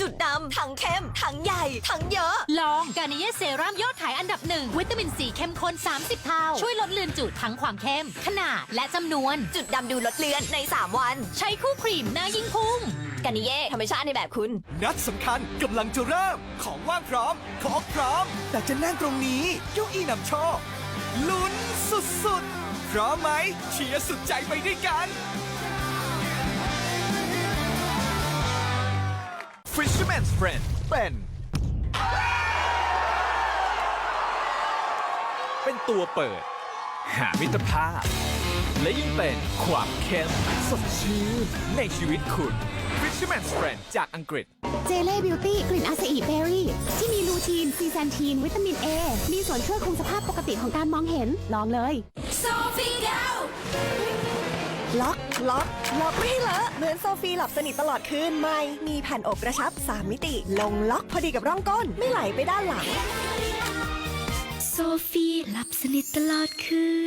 จุดดำทั้งเข้มทั้งใหญ่ทั้งเยอะ ลองกานิเยเซรั่มยอดขายอันดับหนึ่งวิตามินซีเข้มข้น 30 เท่า ช่วยลดเลือนจุดทั้งความเข้ม ขนาดและจำนวน จุดดำดูลดเลือนใน 3 วัน ใช้คู่ครีมหน้ายิ่งพุ่งกานิเย่ธรรมชาติในแบบคุณ นัดสำคัญกำลังจะเริ่ม ของว่างพร้อม ของพร้อม แต่จะนั่งตรงนี้เก้าอี้นำโชคลุ้นสุดๆพร้อมไหมเชียร์สุดใจไปด้วยกัน Fisherman's Friend เป็นเป็นตัวเปิด หามิตรภาพ และยังเป็นความเข้มสดชื่นในชีวิตคุณ Fisherman's Friend จากอังกฤษ เจเล่บิวตี้กลิ่นอาซาอิเบอรี่ ที่มีลูทีน ซีแซนทีน วิตามิน A มีส่วนช่วยคงสภาพปกติของการมองเห็น ลองเลย ล็อก ล็อก ล็อกไม่ให้เลอะเหมือนโซฟีหลับสนิทตลอดคืนไม่ มีแผ่นอกกระชับ 3 มิติ ลงล็อกพอดีกับร่องก้น ไม่ไหลไปด้านหลัง โซฟีหลับสนิทตลอดคืน